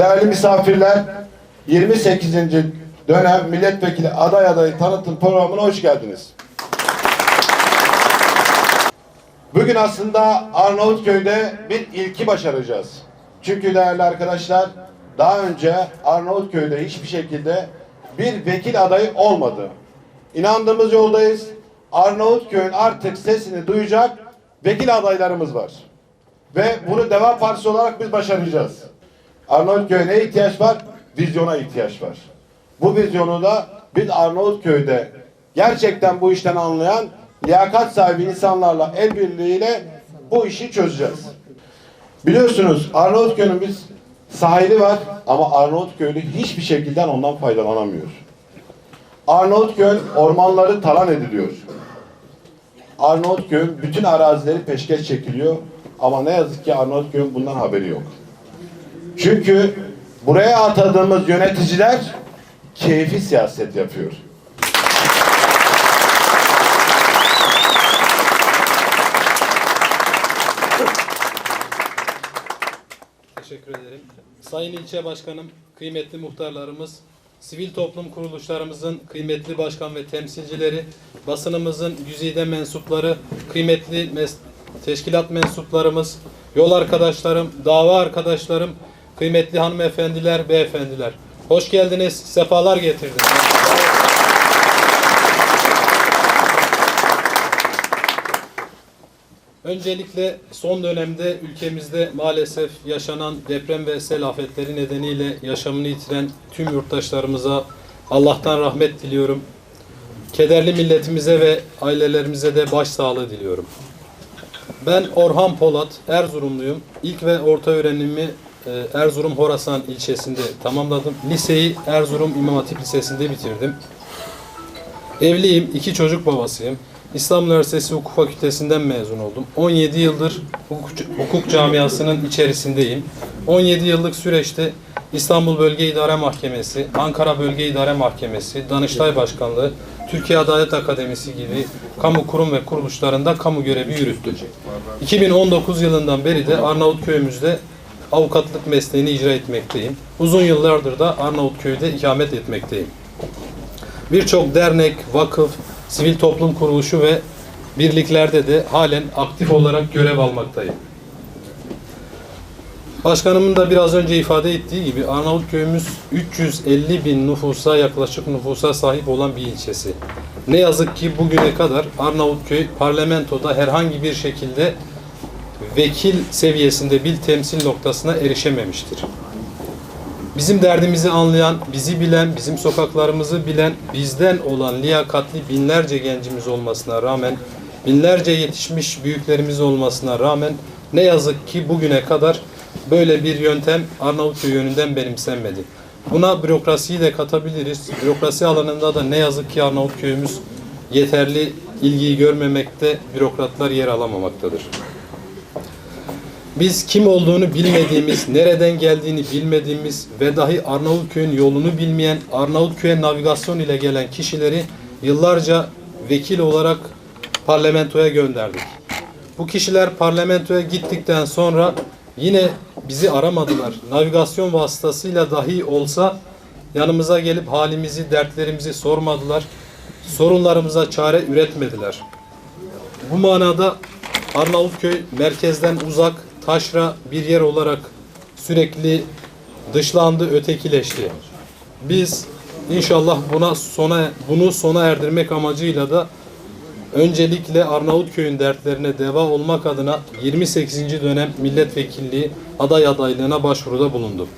Değerli misafirler, 28. dönem milletvekili aday adayı tanıtım programına hoş geldiniz. Bugün aslında Arnavutköy'de bir ilki başaracağız. Çünkü değerli arkadaşlar, daha önce Arnavutköy'de hiçbir şekilde bir vekil adayı olmadı. İnandığımız yoldayız. Arnavutköy'ün artık sesini duyacak vekil adaylarımız var. Ve bunu Deva Partisi olarak biz başaracağız. Arnavutköy'e ne ihtiyaç var? Vizyona ihtiyaç var. Bu vizyonu da biz Arnavutköy'de gerçekten bu işten anlayan liyakat sahibi insanlarla el birliğiyle bu işi çözeceğiz. Biliyorsunuz Arnavutköy'ün biz sahili var ama Arnavutköylü hiçbir şekilde ondan faydalanamıyor. Arnavutköy ormanları talan ediliyor. Arnavutköy'ün bütün arazileri peşkeş çekiliyor ama ne yazık ki Arnavutköy'ün bundan haberi yok. Çünkü buraya atadığımız yöneticiler keyfi siyaset yapıyor. Teşekkür ederim. Sayın ilçe başkanım, kıymetli muhtarlarımız, sivil toplum kuruluşlarımızın kıymetli başkan ve temsilcileri, basınımızın güzide mensupları, kıymetli mes- teşkilat mensuplarımız, yol arkadaşlarım, dava arkadaşlarım, kıymetli hanımefendiler, beyefendiler. Hoş geldiniz, sefalar getirdiniz. Öncelikle son dönemde ülkemizde maalesef yaşanan deprem ve sel afetleri nedeniyle yaşamını yitiren tüm yurttaşlarımıza Allah'tan rahmet diliyorum. Kederli milletimize ve ailelerimize de başsağlığı diliyorum. Ben Orhan Polat, Erzurumluyum. İlk ve orta öğrenimi Erzurum Horasan ilçesinde tamamladım. Liseyi Erzurum İmam Hatip Lisesi'nde bitirdim. Evliyim, iki çocuk babasıyım. İstanbul Üniversitesi Hukuk Fakültesinden mezun oldum. 17 yıldır hukuk, hukuk camiasının içerisindeyim. 17 yıllık süreçte İstanbul Bölge İdare Mahkemesi, Ankara Bölge İdare Mahkemesi, Danıştay Başkanlığı, Türkiye Adalet Akademisi gibi kamu kurum ve kuruluşlarında kamu görevi yürüttüm. 2019 yılından beri de Arnavutköy'ümüzde avukatlık mesleğini icra etmekteyim. Uzun yıllardır da Arnavutköy'de ikamet etmekteyim. Birçok dernek, vakıf, sivil toplum kuruluşu ve birliklerde de halen aktif olarak görev almaktayım. Başkanımın da biraz önce ifade ettiği gibi Arnavutköy'ümüz 350 bin nüfusa yaklaşık nüfusa sahip olan bir ilçesi. Ne yazık ki bugüne kadar Arnavutköy parlamentoda herhangi bir şekilde vekil seviyesinde bir temsil noktasına erişememiştir. Bizim derdimizi anlayan, bizi bilen, bizim sokaklarımızı bilen, bizden olan liyakatli binlerce gencimiz olmasına rağmen, binlerce yetişmiş büyüklerimiz olmasına rağmen ne yazık ki bugüne kadar böyle bir yöntem Arnavutköy yönünden benimsenmedi. Buna bürokrasiyi de katabiliriz. Bürokrasi alanında da ne yazık ki Arnavutköy'ümüz yeterli ilgiyi görmemekte, bürokratlar yer alamamaktadır. Biz kim olduğunu bilmediğimiz, nereden geldiğini bilmediğimiz ve dahi Arnavutköy'ün yolunu bilmeyen, Arnavutköy'e navigasyon ile gelen kişileri yıllarca vekil olarak parlamentoya gönderdik. Bu kişiler parlamentoya gittikten sonra yine bizi aramadılar. Navigasyon vasıtasıyla dahi olsa yanımıza gelip halimizi, dertlerimizi sormadılar. Sorunlarımıza çare üretmediler. Bu manada Arnavutköy merkezden uzak, taşra bir yer olarak sürekli dışlandı, ötekileşti. Biz inşallah buna sona bunu sona erdirmek amacıyla da öncelikle Arnavutköy'ün dertlerine deva olmak adına 28. dönem milletvekilliği aday adaylığına başvuruda bulundum.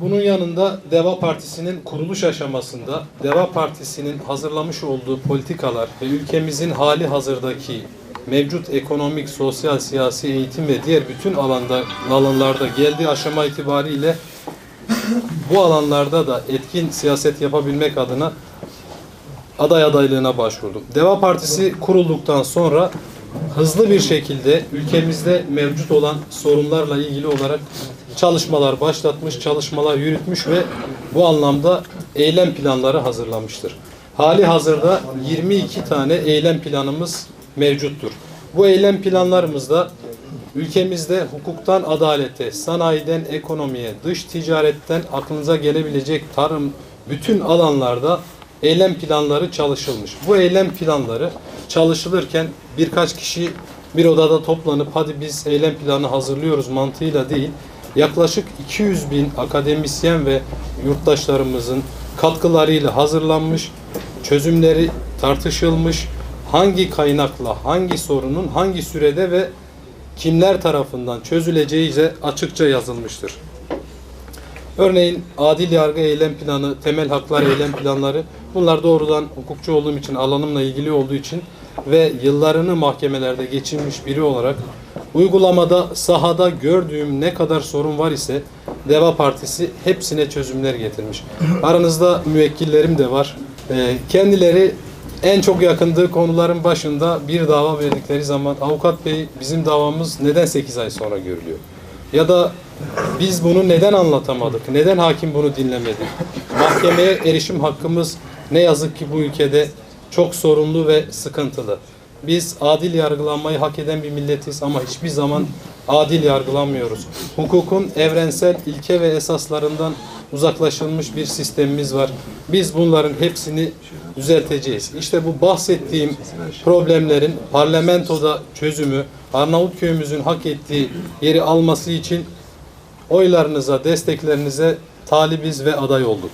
Bunun yanında Deva Partisi'nin kuruluş aşamasında Deva Partisi'nin hazırlamış olduğu politikalar ve ülkemizin hali hazırdaki mevcut ekonomik, sosyal, siyasi, eğitim ve diğer bütün alanda, alanlarda geldiği aşama itibariyle bu alanlarda da etkin siyaset yapabilmek adına aday adaylığına başvurdum. Deva Partisi kurulduktan sonra hızlı bir şekilde ülkemizde mevcut olan sorunlarla ilgili olarak çalışmalar başlatmış, çalışmalar yürütmüş ve bu anlamda eylem planları hazırlamıştır. Hali hazırda 22 tane eylem planımız mevcuttur. Bu eylem planlarımızda Ülkemizde hukuktan adalete, sanayiden ekonomiye, dış ticaretten aklınıza gelebilecek tarım bütün alanlarda eylem planları çalışılmış. Bu eylem planları çalışılırken birkaç kişi bir odada toplanıp hadi biz eylem planı hazırlıyoruz mantığıyla değil, yaklaşık 200 bin akademisyen ve yurttaşlarımızın katkılarıyla hazırlanmış, çözümleri tartışılmış, hangi kaynakla, hangi sorunun hangi sürede ve kimler tarafından çözüleceği ise açıkça yazılmıştır. Örneğin adil yargı eylem planı, temel haklar eylem planları bunlar doğrudan hukukçu olduğum için, alanımla ilgili olduğu için ve yıllarını mahkemelerde geçirmiş biri olarak uygulamada, sahada gördüğüm ne kadar sorun var ise Deva Partisi hepsine çözümler getirmiş. Aranızda müvekkillerim de var. Ee, kendileri en çok yakındığı konuların başında bir dava verdikleri zaman avukat bey bizim davamız neden 8 ay sonra görülüyor? Ya da biz bunu neden anlatamadık? Neden hakim bunu dinlemedi? Mahkemeye erişim hakkımız ne yazık ki bu ülkede çok sorunlu ve sıkıntılı. Biz adil yargılanmayı hak eden bir milletiz ama hiçbir zaman adil yargılanmıyoruz. Hukukun evrensel ilke ve esaslarından uzaklaşılmış bir sistemimiz var. Biz bunların hepsini düzelteceğiz. İşte bu bahsettiğim problemlerin parlamentoda çözümü, Arnavutköy'ümüzün hak ettiği yeri alması için oylarınıza, desteklerinize talibiz ve aday olduk.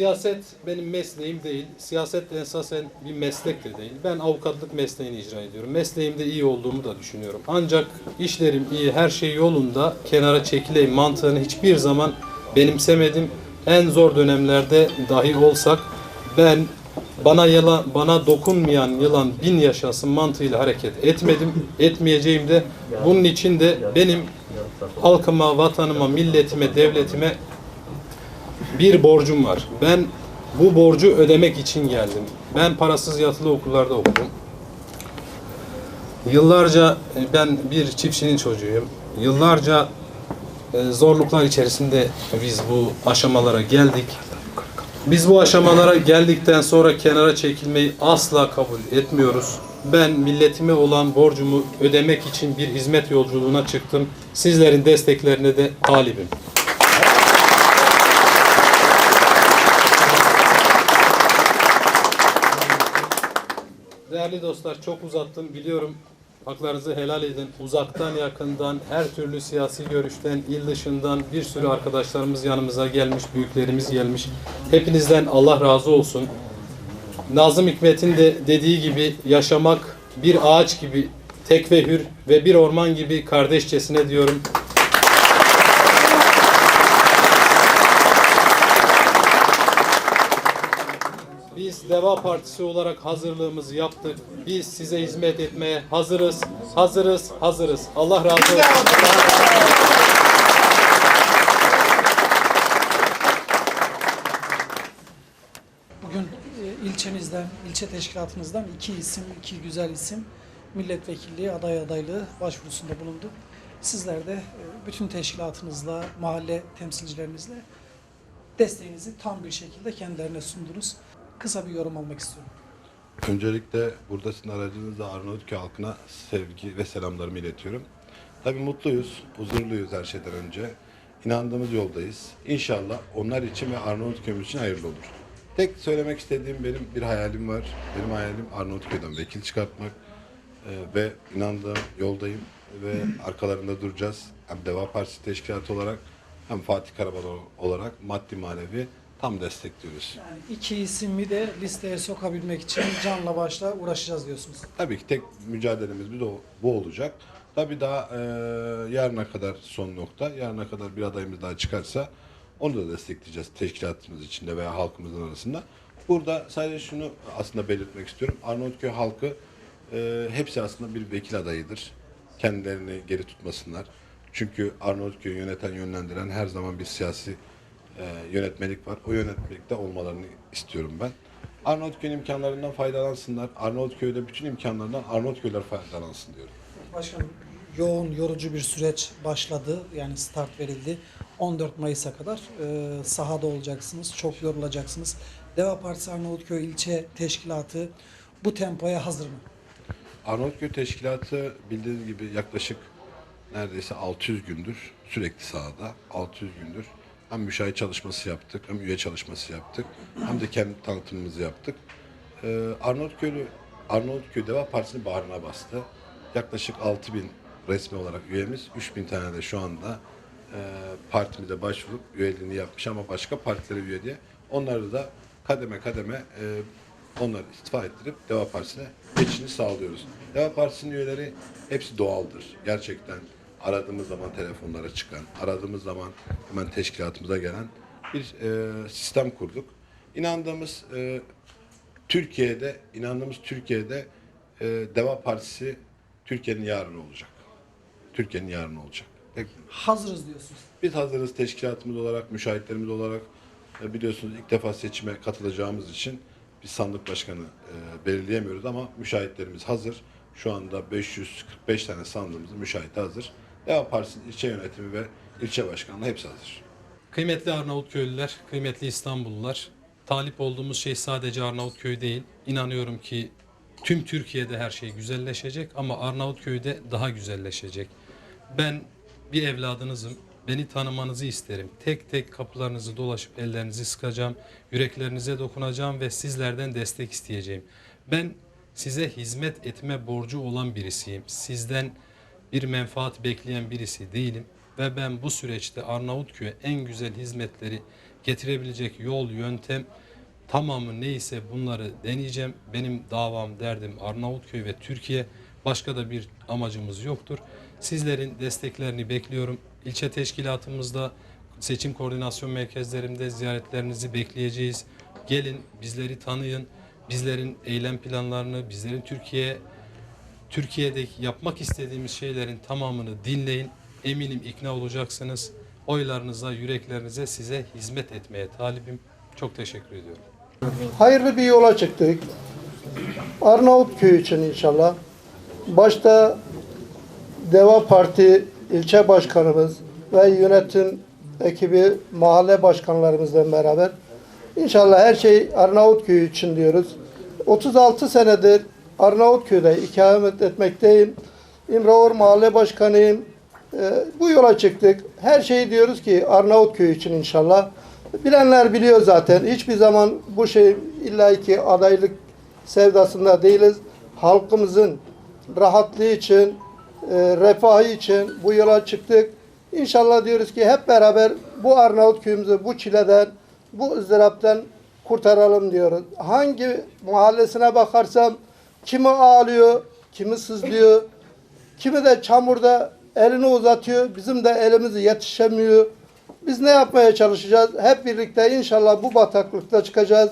Siyaset benim mesleğim değil. Siyaset esasen bir meslek de değil. Ben avukatlık mesleğini icra ediyorum. Mesleğimde iyi olduğumu da düşünüyorum. Ancak işlerim iyi, her şey yolunda kenara çekileyim mantığını hiçbir zaman benimsemedim. En zor dönemlerde dahi olsak ben bana yılan, bana dokunmayan yılan bin yaşasın mantığıyla hareket etmedim. Etmeyeceğim de bunun için de benim halkıma, vatanıma, milletime, devletime bir borcum var. Ben bu borcu ödemek için geldim. Ben parasız yatılı okullarda okudum. Yıllarca e, ben bir çiftçinin çocuğuyum. Yıllarca e, zorluklar içerisinde biz bu aşamalara geldik. Biz bu aşamalara geldikten sonra kenara çekilmeyi asla kabul etmiyoruz. Ben milletime olan borcumu ödemek için bir hizmet yolculuğuna çıktım. Sizlerin desteklerine de talibim. Değerli dostlar çok uzattım biliyorum. Haklarınızı helal edin. Uzaktan yakından her türlü siyasi görüşten, il dışından bir sürü arkadaşlarımız yanımıza gelmiş, büyüklerimiz gelmiş. Hepinizden Allah razı olsun. Nazım Hikmet'in de dediği gibi yaşamak bir ağaç gibi tek ve hür ve bir orman gibi kardeşçesine diyorum. Biz Deva Partisi olarak hazırlığımızı yaptık. Biz size hizmet etmeye hazırız, hazırız, hazırız. Allah razı olsun. Bugün e, ilçemizden, ilçe teşkilatımızdan iki isim, iki güzel isim milletvekilliği aday adaylığı başvurusunda bulundu. Sizler de e, bütün teşkilatınızla, mahalle temsilcilerinizle desteğinizi tam bir şekilde kendilerine sundunuz. Kısa bir yorum almak istiyorum. Öncelikle burada sizin aracınızla Arnavutköy halkına sevgi ve selamlarımı iletiyorum. Tabii mutluyuz, huzurluyuz her şeyden önce. İnandığımız yoldayız. İnşallah onlar için ve Arnavutköy'ümüz için hayırlı olur. Tek söylemek istediğim benim bir hayalim var. Benim hayalim Arnavutköy'den vekil çıkartmak. Ee, ve inandığım yoldayım ve arkalarında duracağız. Hem Deva Partisi Teşkilatı olarak hem Fatih Karabal olarak maddi manevi tam destekliyoruz. Yani iki ismi de listeye sokabilmek için canla başla uğraşacağız diyorsunuz. Tabii ki tek mücadelemiz bir de o- bu olacak. Tabii daha e, yarına kadar son nokta, yarına kadar bir adayımız daha çıkarsa onu da destekleyeceğiz teşkilatımız içinde veya halkımızın arasında. Burada sadece şunu aslında belirtmek istiyorum. Arnavutköy halkı e, hepsi aslında bir vekil adayıdır. Kendilerini geri tutmasınlar. Çünkü Arnavutköy'ü yöneten, yönlendiren her zaman bir siyasi e, yönetmelik var. O yönetmelikte olmalarını istiyorum ben. Arnavutköy'ün imkanlarından faydalansınlar. Arnavutköy'de bütün imkanlarından Arnavutköy'ler faydalansın diyorum. Başkanım yoğun yorucu bir süreç başladı. Yani start verildi. 14 Mayıs'a kadar e, sahada olacaksınız. Çok yorulacaksınız. Deva Partisi Arnavutköy ilçe teşkilatı bu tempoya hazır mı? Arnavutköy Teşkilatı bildiğiniz gibi yaklaşık neredeyse 600 gündür sürekli sahada. 600 gündür hem müşahit çalışması yaptık, hem üye çalışması yaptık, hem de kendi tanıtımımızı yaptık. Ee, Arnavutköy'lü Arnavutköy Deva Partisi'nin bağrına bastı. Yaklaşık 6000 resmi olarak üyemiz, 3000 tane de şu anda e, partimize başvurup üyeliğini yapmış ama başka partilere üye diye. Onları da kademe kademe e, onları istifa ettirip Deva Partisi'ne geçişini sağlıyoruz. Deva Partisi'nin üyeleri hepsi doğaldır. Gerçekten aradığımız zaman telefonlara çıkan, aradığımız zaman hemen teşkilatımıza gelen bir e, sistem kurduk. İnandığımız e, Türkiye'de, inandığımız Türkiye'de e, Deva Partisi Türkiye'nin yarını olacak. Türkiye'nin yarını olacak. Peki. Hazırız diyorsunuz. Biz hazırız teşkilatımız olarak, müşahitlerimiz olarak. E, Biliyorsunuz ilk defa seçime katılacağımız için bir sandık başkanı e, belirleyemiyoruz ama müşahitlerimiz hazır. Şu anda 545 tane sandığımızın müşahidi hazır. Deva Partisi'nin ilçe yönetimi ve ilçe başkanlığı hepsi hazır. Kıymetli Arnavutköylüler, kıymetli İstanbullular, talip olduğumuz şey sadece Arnavutköy değil. İnanıyorum ki tüm Türkiye'de her şey güzelleşecek ama Arnavutköy'de daha güzelleşecek. Ben bir evladınızım. Beni tanımanızı isterim. Tek tek kapılarınızı dolaşıp ellerinizi sıkacağım, yüreklerinize dokunacağım ve sizlerden destek isteyeceğim. Ben size hizmet etme borcu olan birisiyim. Sizden bir menfaat bekleyen birisi değilim ve ben bu süreçte Arnavutköy'e en güzel hizmetleri getirebilecek yol, yöntem tamamı neyse bunları deneyeceğim. Benim davam, derdim Arnavutköy ve Türkiye. Başka da bir amacımız yoktur. Sizlerin desteklerini bekliyorum. İlçe teşkilatımızda, seçim koordinasyon merkezlerimde ziyaretlerinizi bekleyeceğiz. Gelin bizleri tanıyın. Bizlerin eylem planlarını, bizlerin Türkiye Türkiye'deki yapmak istediğimiz şeylerin tamamını dinleyin. Eminim ikna olacaksınız. Oylarınıza, yüreklerinize size hizmet etmeye talibim. Çok teşekkür ediyorum. hayırlı bir yola çıktık. Arnavutköy için inşallah. Başta Deva Parti ilçe başkanımız ve yönetim ekibi mahalle başkanlarımızla beraber inşallah her şey Arnavutköy için diyoruz. 36 senedir Arnavutköy'de ikamet etmekteyim. İmraor Mahalle Başkanıyım. Ee, bu yola çıktık. Her şeyi diyoruz ki Arnavutköy için inşallah. Bilenler biliyor zaten. Hiçbir zaman bu şey illa ki adaylık sevdasında değiliz. Halkımızın rahatlığı için, e, refahı için bu yola çıktık. İnşallah diyoruz ki hep beraber bu Arnavutköy'ümüzü bu çileden, bu ızdıraptan kurtaralım diyoruz. Hangi mahallesine bakarsam kimi ağlıyor, kimi sızlıyor, kimi de çamurda elini uzatıyor. Bizim de elimiz yetişemiyor. Biz ne yapmaya çalışacağız? Hep birlikte inşallah bu bataklıkta çıkacağız.